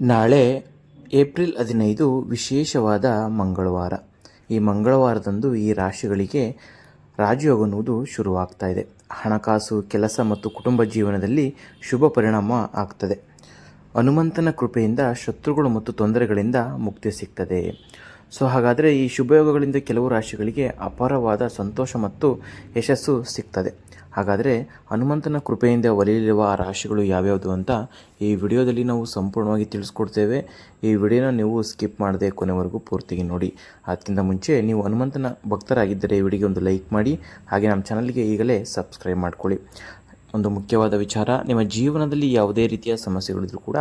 ನಾಳೆ ಏಪ್ರಿಲ್ ಹದಿನೈದು ವಿಶೇಷವಾದ ಮಂಗಳವಾರ. ಈ ಮಂಗಳವಾರದಂದು ಈ ರಾಶಿಗಳಿಗೆ ರಾಜಯೋಗ ಅನ್ನುವುದು ಶುರುವಾಗ್ತಾ ಇದೆ. ಹಣಕಾಸು, ಕೆಲಸ ಮತ್ತು ಕುಟುಂಬ ಜೀವನದಲ್ಲಿ ಶುಭ ಪರಿಣಾಮ ಆಗ್ತದೆ. ಹನುಮಂತನ ಕೃಪೆಯಿಂದ ಶತ್ರುಗಳು ಮತ್ತು ತೊಂದರೆಗಳಿಂದ ಮುಕ್ತಿ ಸಿಗ್ತದೆ. ಸೊ ಹಾಗಾದರೆ ಈ ಶುಭಯೋಗಗಳಿಂದ ಕೆಲವು ರಾಶಿಗಳಿಗೆ ಅಪಾರವಾದ ಸಂತೋಷ ಮತ್ತು ಯಶಸ್ಸು ಸಿಗ್ತದೆ. ಹಾಗಾದರೆ ಹನುಮಂತನ ಕೃಪೆಯಿಂದ ಒಲಿಯಲಿರುವ ಆ ರಾಶಿಗಳು ಯಾವ್ಯಾವುದು ಅಂತ ಈ ವಿಡಿಯೋದಲ್ಲಿ ನಾವು ಸಂಪೂರ್ಣವಾಗಿ ತಿಳಿಸ್ಕೊಡ್ತೇವೆ. ಈ ವಿಡಿಯೋನ ನೀವು ಸ್ಕಿಪ್ ಮಾಡದೆ ಕೊನೆವರೆಗೂ ಪೂರ್ತಿಗೆ ನೋಡಿ. ಅದಕ್ಕಿಂತ ಮುಂಚೆ ನೀವು ಹನುಮಂತನ ಭಕ್ತರಾಗಿದ್ದರೆ ಈ ವಿಡಿಯೋಗೆ ಒಂದು ಲೈಕ್ ಮಾಡಿ, ಹಾಗೆ ನಮ್ಮ ಚಾನಲ್ಗೆ ಈಗಲೇ ಸಬ್ಸ್ಕ್ರೈಬ್ ಮಾಡ್ಕೊಳ್ಳಿ. ಒಂದು ಮುಖ್ಯವಾದ ವಿಚಾರ, ನಿಮ್ಮ ಜೀವನದಲ್ಲಿ ಯಾವುದೇ ರೀತಿಯ ಸಮಸ್ಯೆಗಳಿದ್ರೂ ಕೂಡ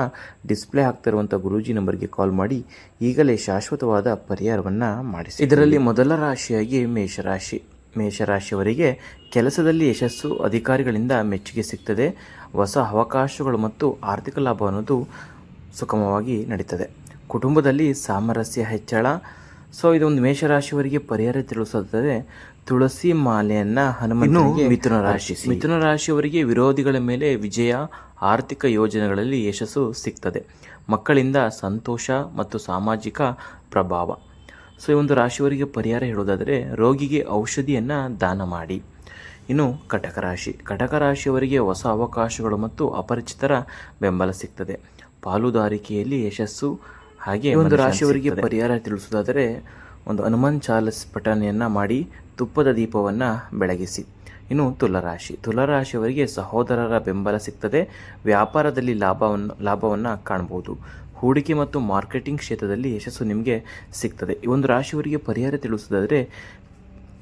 ಡಿಸ್ಪ್ಲೇ ಆಗ್ತಿರುವಂಥ ಗುರೂಜಿ ನಂಬರ್ಗೆ ಕಾಲ್ ಮಾಡಿ, ಈಗಲೇ ಶಾಶ್ವತವಾದ ಪರಿಹಾರವನ್ನು ಮಾಡಿಸಿ. ಇದರಲ್ಲಿ ಮೊದಲ ರಾಶಿಯಾಗಿ ಮೇಷರಾಶಿ. ಮೇಷರಾಶಿಯವರಿಗೆ ಕೆಲಸದಲ್ಲಿ ಯಶಸ್ಸು ಅಧಿಕಾರಿಗಳಿಂದ ಮೆಚ್ಚುಗೆ ಸಿಗ್ತದೆ. ಹೊಸ ಅವಕಾಶಗಳು ಮತ್ತು ಆರ್ಥಿಕ ಲಾಭ ಅನ್ನೋದು ಸುಗಮವಾಗಿ ನಡೀತದೆ. ಕುಟುಂಬದಲ್ಲಿ ಸಾಮರಸ್ಯ ಹೆಚ್ಚಳ ಸೊ ಇದೊಂದು ಮೇಷರಾಶಿಯವರಿಗೆ ಪರಿಹಾರ ತಿಳಿಸುತ್ತದೆ. ತುಳಸಿ ಮಾಲೆಯನ್ನ ಹನುಮನು ಮಿಥುನ ರಾಶಿ ಮಿಥುನ ರಾಶಿಯವರಿಗೆ ವಿರೋಧಿಗಳ ಮೇಲೆ ವಿಜಯ ಆರ್ಥಿಕ ಯೋಜನೆಗಳಲ್ಲಿ ಯಶಸ್ಸು ಸಿಗ್ತದೆ. ಮಕ್ಕಳಿಂದ ಸಂತೋಷ ಮತ್ತು ಸಾಮಾಜಿಕ ಪ್ರಭಾವ. ಸೊ ಈ ಒಂದು ರಾಶಿಯವರಿಗೆ ಪರಿಹಾರ ಹೇಳೋದಾದರೆ ರೋಗಿಗೆ ಔಷಧಿಯನ್ನು ದಾನ ಮಾಡಿ. ಇನ್ನು ಕಟಕ ರಾಶಿ. ಕಟಕ ರಾಶಿಯವರಿಗೆ ಹೊಸ ಅವಕಾಶಗಳು ಮತ್ತು ಅಪರಿಚಿತರ ಬೆಂಬಲ ಸಿಗ್ತದೆ. ಪಾಲುದಾರಿಕೆಯಲ್ಲಿ ಯಶಸ್ಸು ಹಾಗೆ ಒಂದು ರಾಶಿಯವರಿಗೆ ಪರಿಹಾರ ತಿಳಿಸುವುದಾದರೆ ಒಂದು ಹನುಮಾನ್ ಚಾಲಸ್ ಪಠಣೆಯನ್ನು ಮಾಡಿ ತುಪ್ಪದ ದೀಪವನ್ನು ಬೆಳಗಿಸಿ. ಇನ್ನು ತುಲರಾಶಿ. ತುಲರಾಶಿಯವರಿಗೆ ಸಹೋದರರ ಬೆಂಬಲ ಸಿಗ್ತದೆ. ವ್ಯಾಪಾರದಲ್ಲಿ ಲಾಭವನ್ನು ಲಾಭವನ್ನು ಕಾಣ್ಬೋದು. ಹೂಡಿಕೆ ಮತ್ತು ಮಾರ್ಕೆಟಿಂಗ್ ಕ್ಷೇತ್ರದಲ್ಲಿ ಯಶಸ್ಸು ನಿಮಗೆ ಸಿಗ್ತದೆ. ಈ ಒಂದು ರಾಶಿಯವರಿಗೆ ಪರಿಹಾರ ತಿಳಿಸೋದಾದರೆ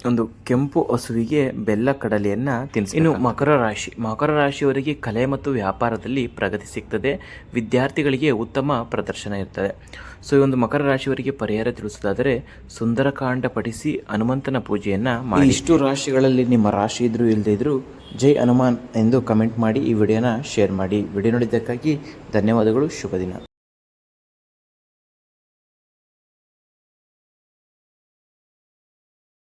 ಒಂದು ಕೆಂಪು ಹಸುವಿಗೆ ಬೆಲ್ಲ ಕಡಲೆಯನ್ನು ತಿನ್ನಿಸಿ ಇನ್ನು ಮಕರ ರಾಶಿ. ಮಕರ ರಾಶಿಯವರಿಗೆ ಕಲೆ ಮತ್ತು ವ್ಯಾಪಾರದಲ್ಲಿ ಪ್ರಗತಿ ಸಿಗ್ತದೆ. ವಿದ್ಯಾರ್ಥಿಗಳಿಗೆ ಉತ್ತಮ ಪ್ರದರ್ಶನ ಇರ್ತದೆ. ಸೊ, ಈ ಒಂದು ಮಕರ ರಾಶಿಯವರಿಗೆ ಪರಿಹಾರ ತಿಳಿಸೋದಾದರೆ ಸುಂದರಕಾಂಡ ಪಡಿಸಿ ಹನುಮಂತನ ಪೂಜೆಯನ್ನು ಮಾಡಿ. ಇಷ್ಟು ರಾಶಿಗಳಲ್ಲಿ ನಿಮ್ಮ ರಾಶಿ ಇದ್ರು ಇಲ್ಲದೇ ಇದ್ರೂ ಜೈ ಹನುಮಾನ್ ಎಂದು ಕಮೆಂಟ್ ಮಾಡಿ ಈ ವಿಡಿಯೋನ ಶೇರ್ ಮಾಡಿ. ವಿಡಿಯೋ ನೋಡಿದ್ದಕ್ಕಾಗಿ ಧನ್ಯವಾದಗಳು. ಶುಭ ದಿನ.